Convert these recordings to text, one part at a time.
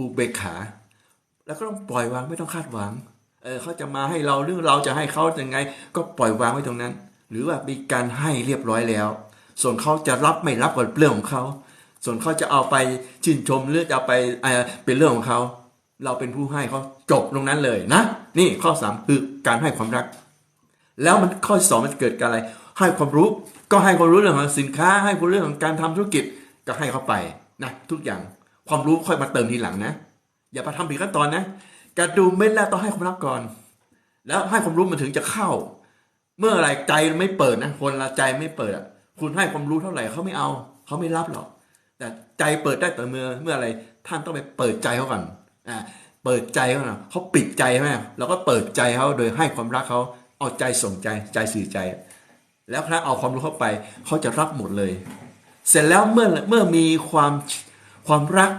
อุเบกขา แล้วก็ต้องปล่อยวางไม่ต้องคาดหวัง เออเขาจะมาให้เราหรือเราจะให้เขายังไง ก็ปล่อยวางไว้ตรงนั้น หรือว่ามีการให้เรียบร้อยแล้ว ส่วนเขาจะรับไม่รับก็เรื่องของเขา ส่วนเขาจะเอาไปชื่นชมหรือจะเอาไปเออเป็นเรื่องของเขา เราเป็นผู้ให้เขาจบตรงนั้นเลยนะ นี่ข้อสามคือการให้ความรัก แล้วมันข้อสองมันเกิดการอะไร ให้ความรู้ก็ให้ความรู้เรื่องของสินค้า ให้ความรู้เรื่องของการทำธุรกิจก็ให้เขาไปนะทุกอย่าง ความรู้ค่อยมาเติมทีหลังนะ อย่าไปทำผิดขั้นตอนนะ การดูเม็ดแรกต้องให้ความรักก่อน แล้วให้ความรู้มันถึงจะเข้า เมื่ออไรใจไม่เปิดนะ คนละใจไม่เปิดอะคุณให้ความรู้เท่าไหร่เขาไม่เอา เขาไม่รับหรอก แต่ใจเปิดได้แต่เมื่อเมื่ออะไรท่านต้องไปเปิดใจเขาก่อนอ่าเปิดใจเขาหน่อยเขาปิดใจใช่ไหมเราก็เปิดใจเขาโดยให้ความรักเขาเอาใจส่งใจใจสื่อใจ แล้วถ้าเอาความรู้เข้าไปเขาจะรับหมดเลย เสร็จแล้วเมื่อเมื่อมีความ ความรัก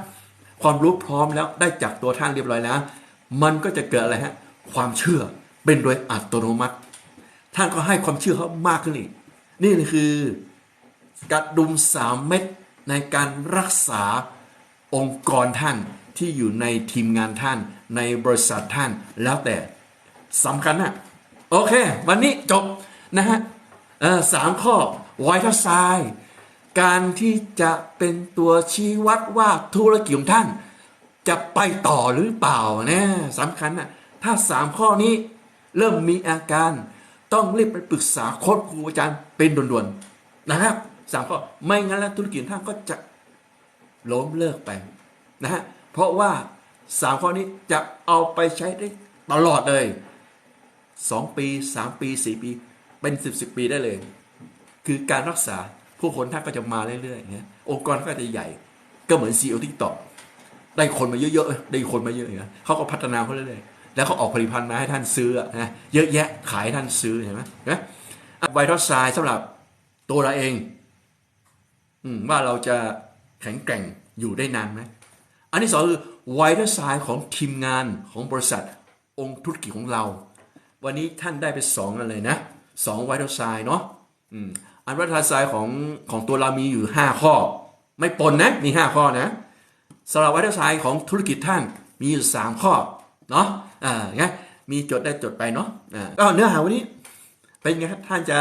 ความรู้พร้อมแล้วได้จากตัวท่านเรียบร้อยแล้ว มันก็จะเกิดอะไรฮะความเชื่อเป็นโดยอัตโนมัติ ท่านก็ให้ความเชื่อเขามากขึ้นอีกนี่คือกระดุมสามเม็ดในการรักษาองค์กรท่านที่อยู่ในทีมงานท่าน ในบริษัทท่านแล้วแต่สำคัญนะโอเค วันนี้จบนะฮะสามข้อไวท์ไซด์ การที่จะเป็นตัวชี้วัดว่าธุรกิจของท่าน จะไปต่อหรือเปล่าเนี่ยสำคัญนะถ้าสามข้อนี้เริ่มมีอาการ ต้องรีบไปปรึกษาโค้ชครูอาจารย์เป็นด่วนๆนะครับสามข้อไม่งั้นแล้วธุรกิจท่านก็จะล้มเลิกไปนะฮะเพราะว่าสามข้อนี้จะเอาไปใช้ได้ตลอดเลยสองปีสามปีสี่ปี เป็นสิบสิบปีได้เลย คือการรักษา ผู้คนท่านก็จะมาเรื่อยๆนะองค์กรก็จะใหญ่ ก็เหมือนซีอีโอทิกตอกได้คนมาเยอะๆได้คนมาเยอะๆนะเขาก็พัฒนาเขาเรื่อยๆแล้วเขาออกผลิตภัณฑ์มาให้ท่านซื้ออะนะเยอะแยะขายท่านซื้อเห็นไหมนะไวท์ทอสไซสำหรับตัวเราเองอืว่าเราจะแข็งแกร่งอยู่ได้นานไหมอันที่สองคือไวท์ทอสไซของทีมงานของบริษัทองค์ธุรกิจของเรา วันนี้ท่านได้ไปสองอันเลยนะสองไวท์ทอสไซเนาะ อันวท์ทอสไซของของตัวเรามีอยู่ห้าข้อ ไม่ปนนะมีห้าข้อนะสำหรับไวท์ไซของธุรกิจท่านมีอยู่ 3 ข้อเนาะอ่าไงมีจดได้จดไปเนาะอ่าก็เนื้อหาวันนี้เป็นไงครับท่านจะ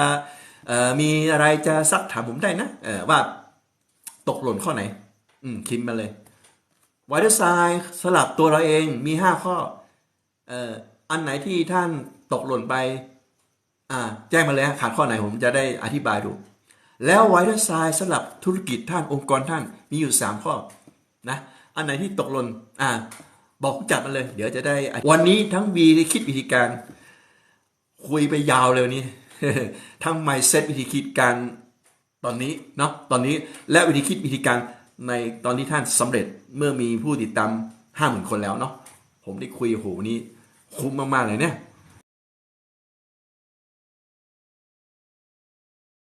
เอ่อมีอะไรจะซักถามผมได้นะเออว่าตกหล่นข้อไหน อืมคิมมาเลยไวท์ไซด์สลับตัวเราเองมี 5 ข้อเอ่ออันไหนที่ท่านตกหล่นไป แจ้งมาเลยฮะขาดข้อไหนผมจะได้อธิบายดู แล้วไวท์ไซด์สลับธุรกิจท่านองค์กรท่านมีอยู่ 3 ข้อนะอันไหนที่ตกหล่นอ่าบอกจัดมาเลย เดี๋ยวจะได้ วันนี้ทั้งวีคิดวิธีการ คุยไปยาวเลยนี้ทั้งไมเซ็ตวิธีคิดการตอนนี้เนาะตอนนี้และวิธีคิดวิธีการในตอนที่ท่านสำเร็จเมื่อมีผู้ติดตามห้าหมื่นคนแล้วเนาะผมได้คุยโหนี้คุ้มมากๆเลยเนี่ย